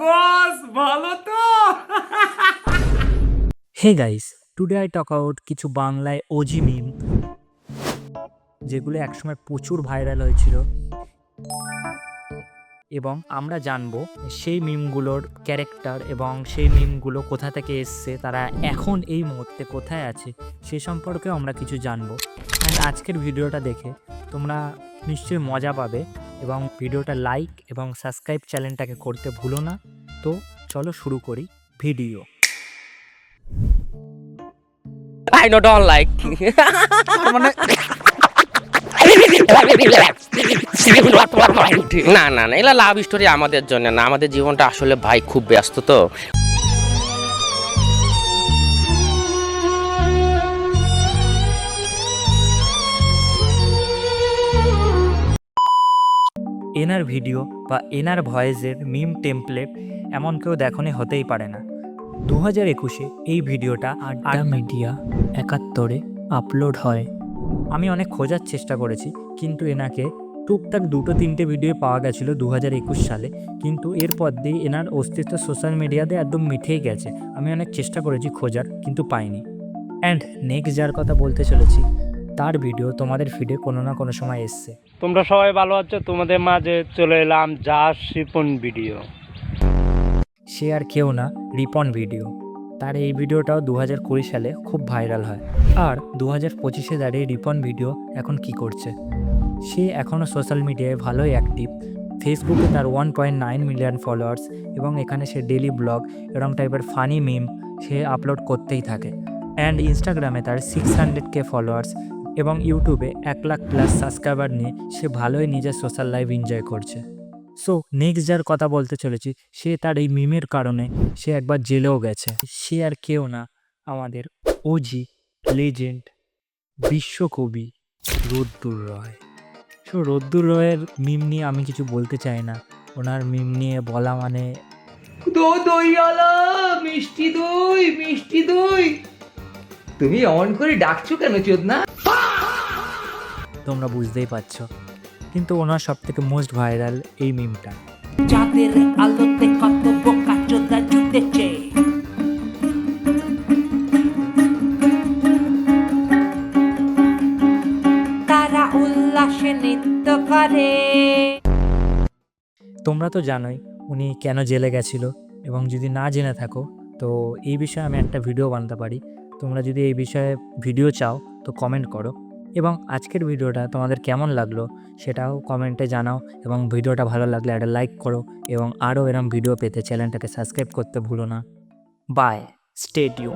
বস, ভালো তো। Hey guys today I talk out কিছু বাংলায় ওজি মিম যেগুলো একসময় প্রচুর ভাইরাল হয়েছিল। এবং আমরা জানব সেই মিমগুলোর ক্যারেক্টার এবং সেই মিমগুলো কোথা থেকে এসছে, তারা এখন এই মুহূর্তে কোথায় আছে, সে সম্পর্কেও আমরা কিছু জানব। অ্যান্ড আজকের ভিডিওটা দেখে তোমরা নিশ্চয়ই মজা পাবে। এবং ভিডিওটা লাইক এবং সাবস্ক্রাইব চ্যানেলটাকে করতে ভুলো না। তো চলো শুরু করি video I know don't like. না না না এলা লাভ স্টোরি আমাদের জন্য না। আমাদের জীবনটা আসলে ভাই খুব ব্যস্ত তো। এনার ভিডিও বা এনার ভয়েসের মিম টেমপ্লেট এমন কেউ দেখনে হতেই পারে না। দু হাজার একুশে এই ভিডিওটা আড্ডা মিডিয়া একাত্তরে আপলোড হয়। আমি অনেক খোঁজার চেষ্টা করেছি কিন্তু এনাকে টুকটাক দুটো তিনটে ভিডিও পাওয়া গেছিল দু হাজার একুশ সালে কিন্তু এরপর দিয়ে এনার অস্তিত্ব সোশ্যাল মিডিয়াতে একদম মিঠেই গেছে। আমি অনেক চেষ্টা করেছি খোঁজার কিন্তু পাইনি। অ্যান্ড নেক্সট যার কথা বলতে চলেছি তার ভিডিও তোমাদের ফিডে কোনো না কোনো সময় এসছে। তোমরা সবাই ভালো আছো, তোমাদের মাঝে চলে এলাম যা শিপন ভিডিও সে আর কেউ না, রিপন ভিডিও তার এই ভিডিওটাও দু হাজার কুড়ি সালে খুব ভাইরাল হয়। আর দু হাজার পঁচিশে দাঁড়িয়ে রিপন ভিডিও এখন কি করছে? সে এখনও সোশ্যাল মিডিয়ায় ভালোই অ্যাক্টিভ ফেসবুকে তার one point nine million followers এবং এখানে সে ডেলি ব্লগ এরকম টাইপের ফানি মিম সে আপলোড করতেই থাকে। অ্যান্ড ইনস্টাগ্রামে তার সিক্স হান্ড্রেড কে ফলোয়ার্স এবং ইউটিউবে এক লাখ প্লাস সাবস্ক্রাইবার নিয়ে সে ভালোই নিজের সোশ্যাল লাইফ এনজয় করছে। সো নেক্সট যার কথা বলতে চলেছি, সে তার এই মিমের কারণে সে একবার জেলেও গেছে। সে আর কেউ না, আমাদের ওজি লেজেন্ড বিশ্বকবি রোদ্দুর রয়। সো রোদ্দুর রয়ের মিম নিয়ে আমি কিছু বলতে চাই না। ওনার মিম নিয়ে বলা মানে মিষ্টি দই মিষ্টি দই। তুমি অন করে ডাকছো কেন চোদ না তোমরা বুঝতেই পারছ। কিন্তু ওনার সব থেকে মোস্ট ভাইরাল এই মিমটা যাদের আলোতে কত বোকা চোদা জুটেছে। তারা উল্লাসে নৃত্য করে। তোমরা তো জানোই উনি কেন জেলে গেছিল এবং যদি না জেনে থাকো তো এই বিষয়ে আমি একটা ভিডিও বানাতে পারি। তোমরা যদি এই বিষয়ে ভিডিও চাও তো কমেন্ট করো। এবং আজকের ভিডিওটা তোমাদের কেমন লাগল সেটাও কমেন্টে জানাও এবং ভিডিওটা ভালো লাগলে একটা লাইক করো এবং আরও এরম ভিডিও পেতে চ্যানেলটাকে সাবস্ক্রাইব করতে ভুলো না। By stdio